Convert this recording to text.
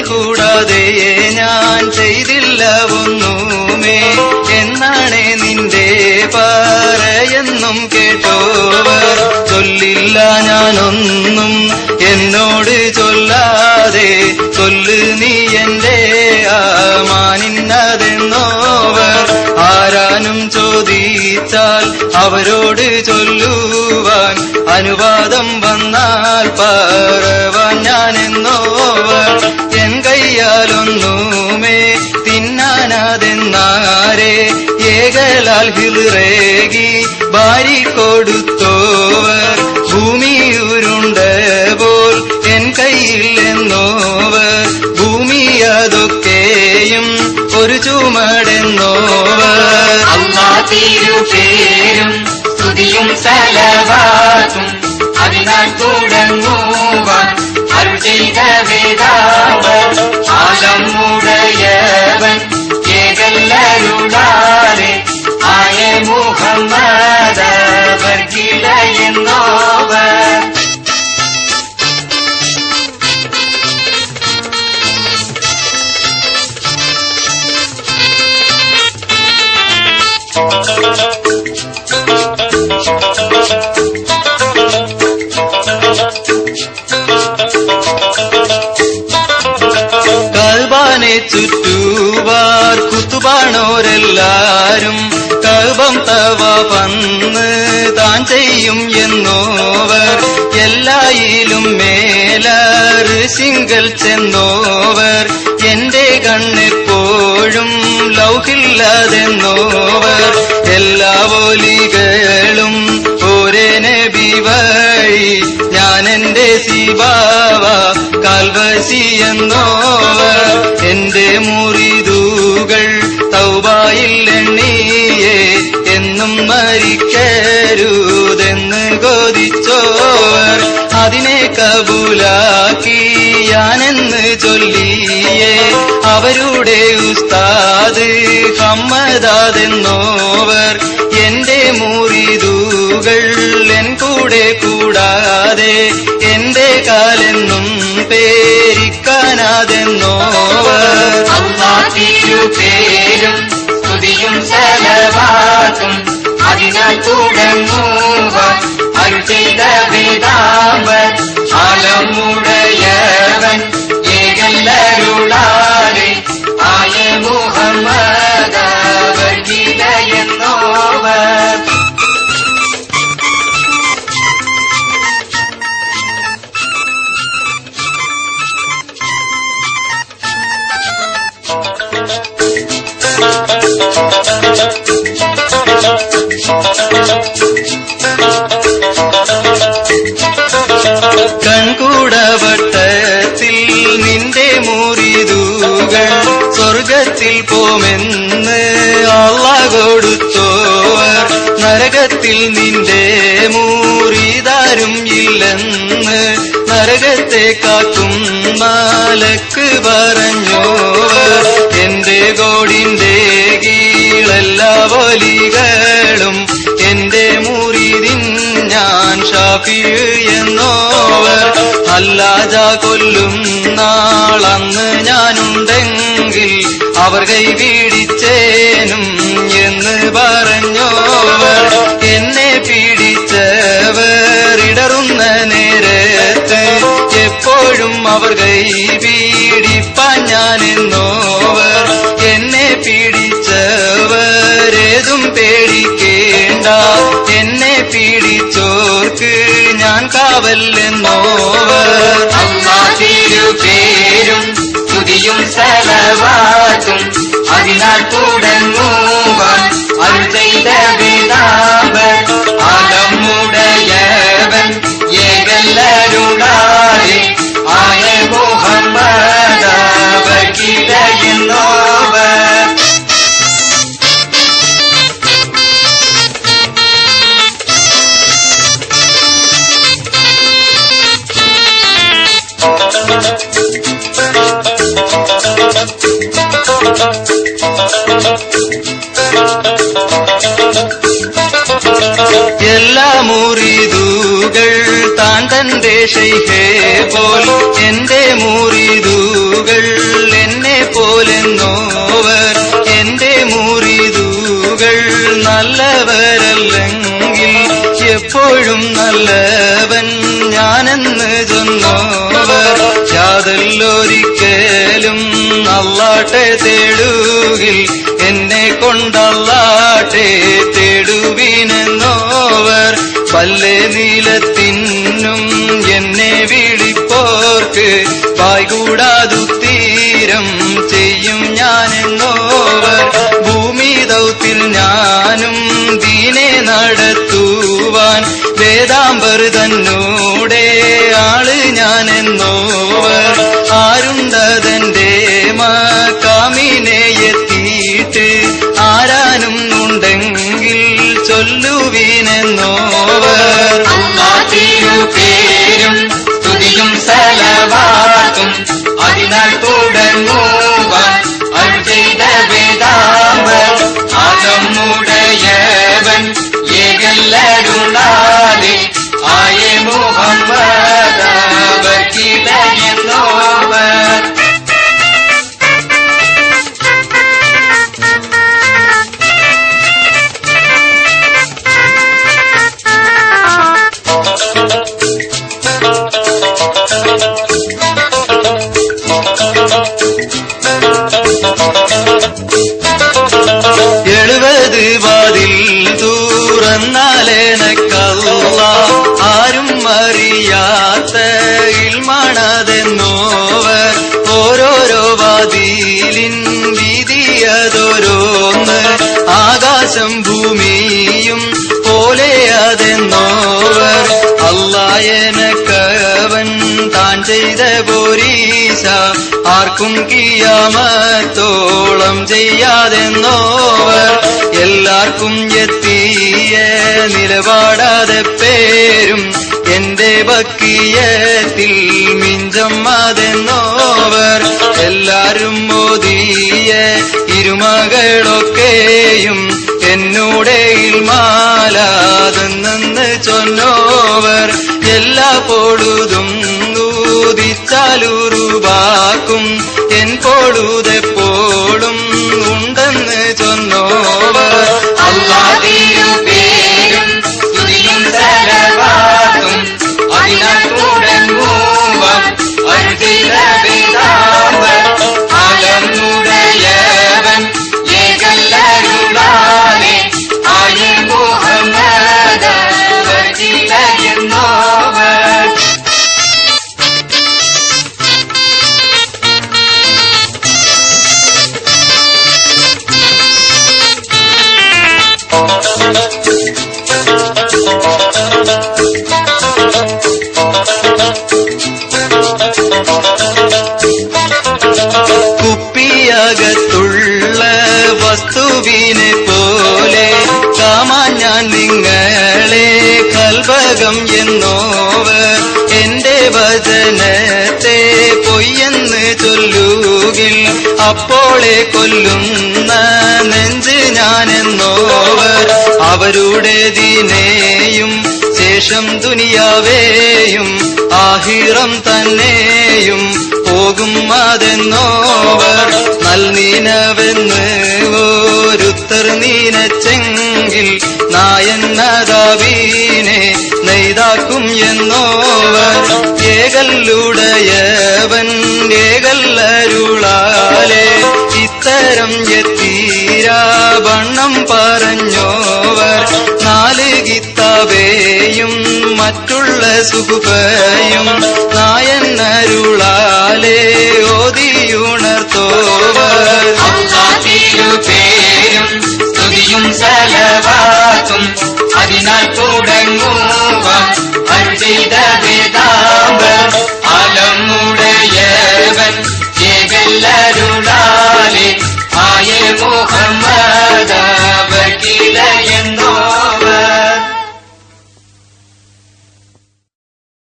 കൂടാതെ ഞാൻ ചെയ്തില്ല ഒന്നുമേ. എന്നാണേ നിന്റെ പാരയെന്നും കേട്ടോവർ. ചൊല്ലില്ല ഞാനൊന്നും എന്നോട് ചൊല്ലാതെ. ചൊല്ല് നീ എന്റെ ആമാനിന്നതെന്നോവർ. ആരാനും ചോദിച്ചാൽ അവരോട് ചൊല്ലുവാൻ അനുവാദം വന്നാൽ പറവാൻ ഞാനെന്നോ കയ്യാലൊന്നുമേ തിന്നാനാതെന്നാരെ ഏകലാൽ ഹിറേകി ബാരി കൊടുത്തോവർ കൽബാനെ ചുറ്റുവാർ കുത്തുപാണോരെല്ലാരും ചെയ്യും എന്നോവർ. എല്ലായിലും മേലാറ് സിംഗൽ ചെന്നോവർ. എന്റെ കണ്ണെപ്പോഴും ലൗകില്ലാതെന്നോവർ എല്ലാ ഒലികളും ഒരേ നബി ഞാൻ എന്റെ ശിവാവ കാൽവശി എന്നോവർ. എന്റെ മുറിതൂകൾ തൗബായിൽ എണ്ണിയേ എന്നും മരിക്കരുതെന്ന് അതിനെ കബൂലാക്കി ഞാനെന്ന് ചൊല്ലിയേ. അവരുടെ ഉസ്താദ് ഹമ്മദാതെന്നോവർ എന്റെ മൂറിതൂകൾ എൻ കൂടെ കൂടാതെ. എന്റെ കാലെന്നും പേരിക്കാനാതെന്നോവർ. തിരുപേരും സ്തുതിയും സലവാത്തും. അതിനാൽ ചെയ്ത വേദാവൻ நமுடைய നരകത്തിൽ നിന്റെ മൂറിതാരും ഇല്ലെന്ന് നരകത്തെ കാക്കും മാലക്ക് പറഞ്ഞോ. എന്റെ ഗോഡിന്റെ കീഴെല്ലാ വലികളും എന്റെ മുറിതിൻ ഞാൻ ഷാഫി എന്നോവർ അല്ലാജ കൊല്ലും നാളന്ന് ഞാനുണ്ടെങ്കിൽ അവർ കൈ പീഡിച്ചേനും എന്ന് പറഞ്ഞോവർ എന്നെ പീഡിച്ചവർ ഇടറുന്ന നേരത്ത് എപ്പോഴും അവർ കൈ പീഡിപ്പാൻ ഞാൻ എന്നോവർ. എന്നെ പീഡിച്ചവരേതും പേടിക്കേണ്ട. എന്നെ പീഡിച്ചോർക്ക് ഞാൻ കാവല്ലെന്നോവർ സ്തുതിയും സലവാത്തും അതിനാൽ തുടങ്ങുവാൻ അരുൾ ചെയ്ത എന്റെ ശൈഹേ പോൽ എന്റെ മൂറിതൂകൾ എന്നെ പോലെന്നോവർ. എന്റെ മൂറിതൂകൾ നല്ലവരല്ലെങ്കിൽ എപ്പോഴും നല്ലവൻ ഞാനെന്ന് ചൊന്നോവർ. യാതല്ലൊരിക്കലും നല്ലാട്ടെ തേടുകിൽ എന്നെ കൊണ്ടല്ലാട്ടെ തേടുവിനെന്നോവർ. പല്ലേ നീലത്തിന്നും വായ്കൂടാതു തീരം ചെയ്യും ഞാനെന്നോവർ ഭൂമി ദൗത്തിൽ ഞാനും ദീനെ നടത്തുവാൻ വേദാംബർ തന്നോടെ ആൾ ഞാനെന്നോവർ. ആരുണ്ടതെന്റെ പോലെ അതെന്നോവർ അല്ലായനക്കവൻ താൻ ചെയ്ത പോരീശ. ആർക്കും കിയാമത്തോളം ചെയ്യാതെന്നോവർ എല്ലാവർക്കും എത്തിയ നിലപാടാതെ പേരും എന്റെ ബക്കിയത്തിൽ മിഞ്ചം അതെന്നോവർ എല്ലാരും മോദിയ ഇരുമകളൊക്കെയും എന്നൂടെ മാലാതെന്ന് ചൊന്നോവർ എല്ലാ പൊഴുതും ൂതിച്ചാലുറുവാക്കും എൻ പൊഴുതെപ്പോഴും കൽഭകം എന്നോവർ എന്റെ വചനത്തെ പൊയ്യെന്ന് ചൊല്ലുകിൽ അപ്പോളെ കൊല്ലുന്ന നെഞ്ച് ഞാനെന്നോവർ. അവരുടെ ദിനേയും ശേഷം ദുനിയാവേയും ആഹിറം തന്നെയും പോകും അതെന്നോവർ. നൽനീനവെന്ന് ഒരുത്തർ നീനച്ചെങ്കിൽ നായന്നതാവീനെ നെയ്താക്കും എന്നോവർ ഏകല്ലുടയവൻ ഏകല്ലരുളാലെ ഇത്തരം എത്തീരാ വണ്ണം പറഞ്ഞോവർ. നാല് ഗിത്താവേയും മറ്റുള്ള സുഖുപയും നായന്നരുളാലേ ഓതിയുണർത്തോവർ. காற்றும் அதனால் தொடங்குவ அச்சித வேதாம்ப அலமுடையவன் ஏகல்லருளாலே ஆய முகம்மதாவ கிளையன்